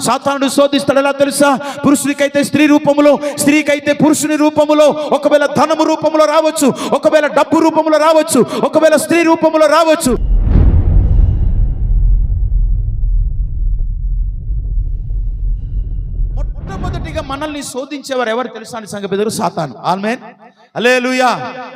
సాతానుడు శోధిస్తాడు ఎలా తెలుసా? పురుషునికైతే స్త్రీ రూపములో స్త్రీకైతే పురుషుని రూపములో ఒకవేళ ధనము రూపములో రావచ్చు ఒకవేళ డబ్బు రూపములో రావచ్చు ఒకవేళ స్త్రీ రూపములో రావచ్చు. మొట్టమొదటిగా మనల్ని శోధించేవారు ఎవరు తెలుసా అని సంగతి సాతాను. ఆల్మేన్ అలేలుయా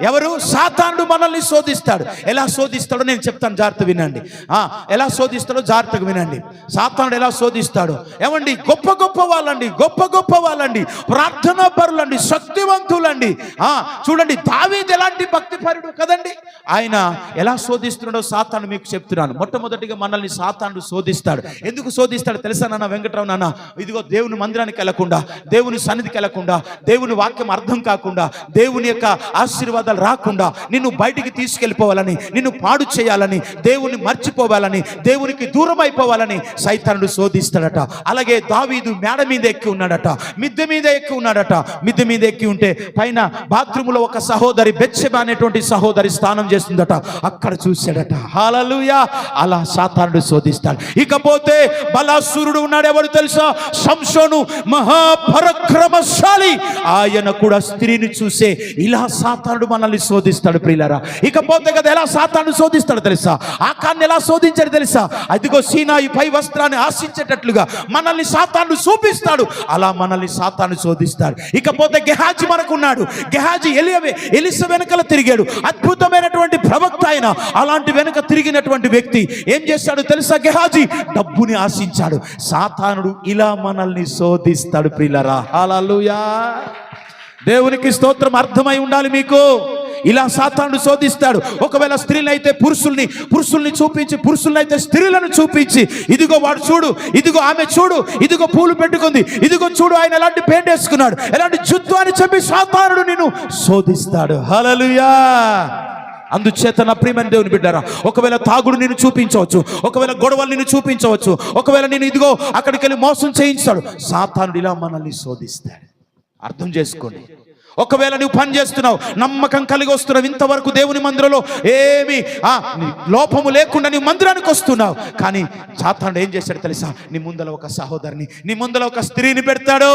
ఎవరు? సాతానుడు మనల్ని శోధిస్తాడు. ఎలా శోధిస్తాడో నేను చెప్తాను జాగ్రత్త వినండి. ఆ ఎలా శోధిస్తాడో జాగ్రత్తగా వినండి. సాతానుడు ఎలా శోధిస్తాడు? ఏమండి? గొప్ప గొప్ప వాళ్ళండి గొప్ప గొప్ప వాళ్ళండి. ప్రార్థనా పరులండి శక్తివంతులండి. ఆ చూడండి దావీద్ ఎలాంటి భక్తిపరుడు కదండి? ఆయన ఎలా శోధిస్తున్నాడో సాతాను మీకు చెప్తున్నాను. మొట్టమొదటిగా మనల్ని సాతానుడు శోధిస్తాడు. ఎందుకు శోధిస్తాడు తెలుసా నాన్న వెంకటరావు నాన్న? ఇదిగో దేవుని మందిరానికి వెళ్ళకుండా దేవుని సన్నిధికి వెళ్ళకుండా దేవుని వాక్యం అర్థం కాకుండా దేవుని యొక్క ఆశీర్వాదాలు రాకుండా నిన్ను బయటికి తీసుకెళ్ళిపోవాలని నిన్ను పాడు చేయాలని దేవుని మర్చిపోవాలని దేవునికి దూరం అయిపోవాలని సైతానుడు శోధిస్తాడట. అలాగే దావీదు మేడ మీద ఎక్కి ఉన్నాడట మిద్దె మీద ఎక్కి ఉన్నాడట. మిద్దె మీద ఎక్కి ఉంటే పైన బాత్రూంలో ఒక సహోదరి బెచ్చబ అనేటువంటి సహోదరి స్నానం చేస్తుందట. అక్కడ చూశాడట. హాలలుయా! అలా సాతానుడు శోధిస్తాడు. ఇకపోతే బలాసురుడు ఉన్నాడు ఎవడు తెలుసా? సంశోను మహాపరక్రమశాలి. ఆయన కూడా స్త్రీని చూసే ఇలా సాతానుడు మనల్ని శోధిస్తాడు ప్రియులరా. ఇకపోతే కదా ఎలా సాతానుడు శోధిస్తాడు తెలుసా? ఆకాన్ని ఎలా శోధించాడు తెలుసా? అదిగో సీనాయి పై వస్త్రాన్ని ఆశించేటట్లుగా మనల్ని సాతానుడు చూపిస్తాడు అలా మనల్ని సాతాను శోధిస్తాడు. ఇకపోతే గెహాజీ మనకున్నాడు. గెహాజీ ఎలియవే ఎలిస వెనకల తిరిగాడు. అద్భుతమైనటువంటి ప్రవక్త ఆయన. అలాంటి వెనక తిరిగినటువంటి వ్యక్తి ఏం చేశాడు తెలుసా గెహాజీ? డబ్బుని ఆశించాడు. సాతానుడు ఇలా మనల్ని శోధిస్తాడు ప్రియులరా. హల్లెలూయా. దేవునికి స్తోత్రం అర్థమై ఉండాలి మీకు. ఇలా సాతాను శోధిస్తాడు. ఒకవేళ స్త్రీలైతే పురుషుల్ని పురుషుల్ని చూపించి పురుషులైతే స్త్రీలను చూపించి ఇదిగో వాడు చూడు ఇదిగో ఆమె చూడు ఇదిగో పూలు పెట్టుకుంది ఇదిగో చూడు ఆయన ఎలాంటి పెయింట్ వేసుకున్నాడు ఎలాంటి జుత్తు అని చెప్పి సాతానుడు నిన్ను శోధిస్తాడు. హలలుయా అందుచేత నా ప్రియమైన దేవుని బిడ్డారా ఒకవేళ తాగుడు నిన్ను చూపించవచ్చు ఒకవేళ గొడవలు నిన్ను చూపించవచ్చు ఒకవేళ నేను ఇదిగో అక్కడికి వెళ్ళి మోసం చేయించాడు సాతానుడు ఇలా మనల్ని శోధిస్తాడు. అర్థం చేసుకోండి. ఒకవేళ నువ్వు పని చేస్తున్నావు నమ్మకం కలిగి వస్తున్నావు ఇంతవరకు దేవుని మందిరంలో ఏమి ఆ, నీ లోపము లేకుండా నీ మందిరానికి వస్తున్నావు. కానీ సాతానుడు ఏం చేశాడు తెలుసా? నీ ముందర ఒక సహోదరిని నీ ముందర ఒక స్త్రీని పెడతాడు.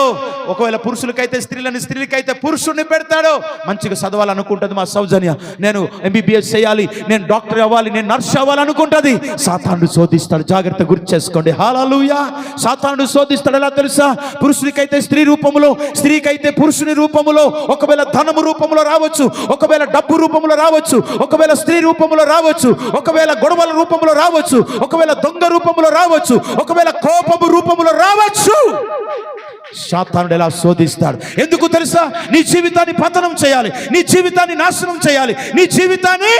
ఒకవేళ పురుషులకైతే స్త్రీలని స్త్రీలకైతే పురుషుడిని పెడతాడు. మంచిగా చదవాలనుకుంటుంది మా సౌజన్య. నేను ఎంబీబీఎస్ చేయాలి నేను డాక్టర్ అవ్వాలి నేను నర్స్ అవ్వాలనుకుంటుంది. సాతానుడు శోధిస్తాడు జాగ్రత్త గుర్తు చేసుకోండి. హాలూయా సాతానుడు శోధిస్తాడు ఎలా తెలుసా? పురుషునికైతే స్త్రీ రూపములో స్త్రీకైతే పురుషుని రూపములో ఒకవేళ ధనము రూపంలో రావచ్చు ఒకవేళ డబ్బు రూపంలో రావచ్చు ఒకవేళ స్త్రీ రూపంలో రావచ్చు ఒకవేళ గొడవల రూపంలో రావచ్చు ఒకవేళ దొంగ రూపంలో రావచ్చు ఒకవేళ కోపము రూపంలో రావచ్చు. శాతానుడు ఎలా శోధిస్తాడు? ఎందుకు తెలుసా? నీ జీవితాన్ని పతనం చేయాలి నీ జీవితాన్ని నాశనం చేయాలి నీ జీవితాన్ని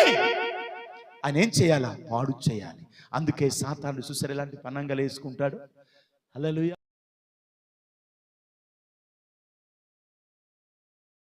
ఆయన ఏం చేయాలా? పాడు చేయాలి. అందుకే సాతానుడు చూసారు ఎలాంటి పనంగా వేసుకుంటాడు? అలలుయ